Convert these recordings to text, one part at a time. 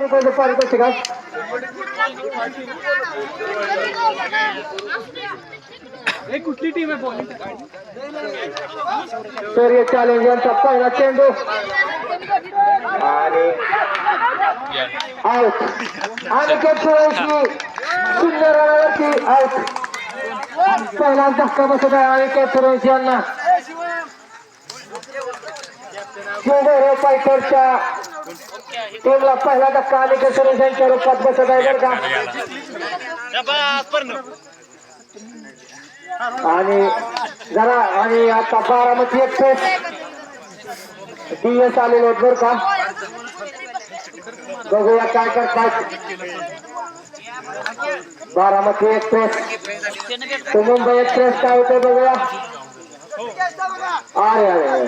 रुपयाचं पाणी कसे कुठली टीम आहे बॉलिंग तर या चॅलेंज यांचा पहिला चेंडू. आणि आउट आणि कॅप्टनशी सुंदर रनावरती आउट पहिला धक्का बसत आहे आणि कॅप्टनशी यांना सुंदर पायथरच्या टीमला पहिला धक्का आणि कॅप्टन यांच्या रूपात बसत आहे बरं का. आणि जरा आणि आता बारामती एक्सप्रेस. डी एस आलेले आहेत बरं का. बघूया काय करतात. बारामती एक्सप्रेस. तो मुंबई एक्सप्रेस काय होते बघूया. अरे अरे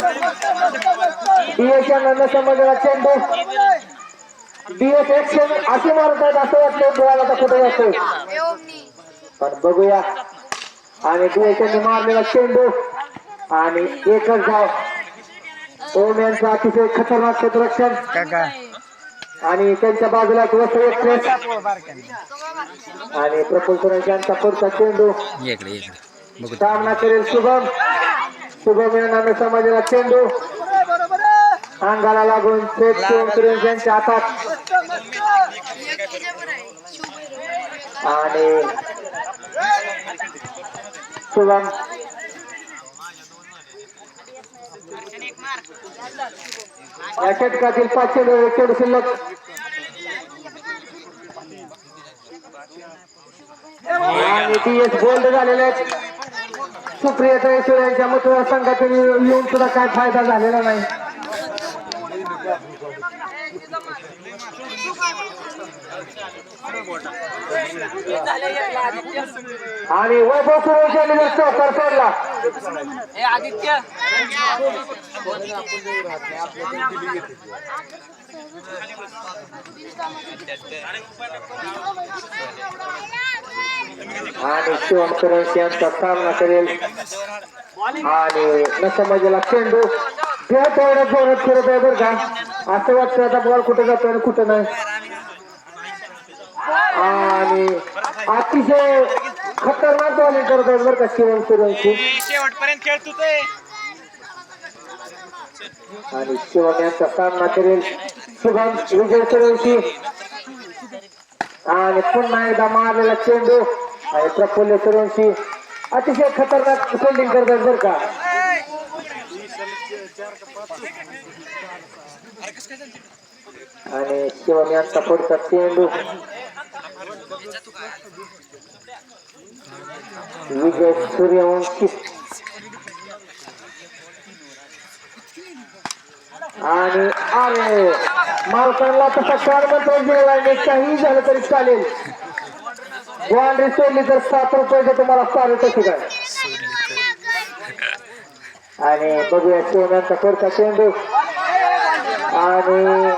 डी एस यांना समजला चेंडू. डी एस एक्शन असे मारत आहेत असं वाटतं. गोळाला तर कुठे जातो पण बघूया. आणि दुसऱ्याने मारलेला चेंडू. आणि एकच धाव. ओम यांचं अतिशय खतरनाक क्षेत्ररक्षण. आणि त्यांच्या बाजूला वसई एक्सप्रेस आणि प्रफुल्ल सुरेश यांचा पुढचा चेंडू. सामना करेल शुभम. शुभम यांना समाजाला चेंडू. अंगाला लागून थेट शिवम यांच्या हातात. आणि शुभम. या षटकातील पाचशे चेंडू शिल्लक. आणि टी एस गोल्ड झालेले आहेत. सुप्रिया तळेश्वर यांच्या मतदारसंघातून येऊन सुद्धा काय फायदा झालेला नाही. आणि वैभव सुरेश यांनी जर चौकार सोडला आदित्य. आणि शिवम सुरेश यांचा सामना करेल. आणि न समजला चेंडू. तेवढ्या जोरात फिरत आहे बरं का? असं वाटतं आता बॉल कुठे जातो आणि कुठं नाही. आणि अतिशय खतरनाक बॉलिंग करत आहेत बरं का शिवम सूर्यवंशी शेवटपर्यंत खेळ तू ते आणि शिवम यांचा सामना करेल शुभम विजय सूर्यवंशी आणि पुन्हा एकदा मारलेला चेंडू. आणि प्रफुल्ल सूर्यवंशी अतिशय खतरनाक फिल्डिंग करतात बरं का. आणि शिवम यांचा पुढचा चेंडू विजय सूर्यवंशी. आणि अरे मालकांना तसा चार मंत्र दिलेला आहे. काही झालं तरी चालेल. बाउंड्री सोडली तर सात रुपये तुम्हाला चालेल कशी काय? आणि बघूया शिवण्यांचा पुढचा चेंडू. आणि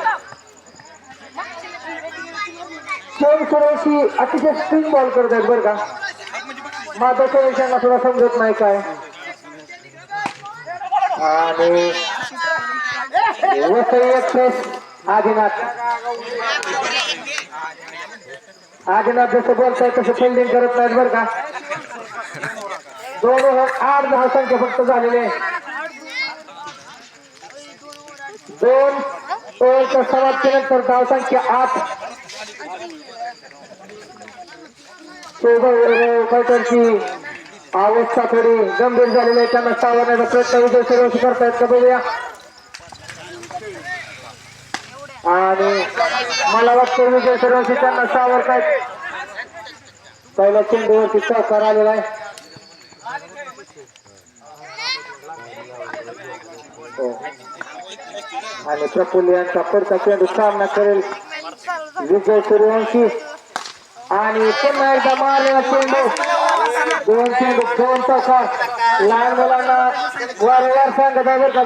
शिवम सुरेशी अतिशय स्पिन बॉल करत आहेत बरं का. माधव सुरेश यांना थोडा समजत नाही काय. आणि वसई एक्सप्रेस आदिनाथ. आदिनाथ जसं बोलताय तसं फिल्डिंग करत नाहीत बरं का. दोन आठ दहा संख्या फक्त झालेले दोन ओव्हरच्या समाप्तीनंतर धाव संख्या आठ। काहीतरची अवस्था थोडी गंभीर झालेली आहे त्यांना सावरण्याचा प्रयत्न विजय सर्वशी करतायत का बघूया आणि मला वाटतं विजय सर्वशी त्यांना सावरतायत पहिल्या आलेला आहे आणि प्रफुल्ल यांचा पुढचा चेंडू सामना करेल. विजय सूर्यवंशी. आणि पुन्हा एकदा मारलेला चेंडू. दोन चेंडू दोन चौकार लहान मुलांना वारंवार सांगत आहे बरं का.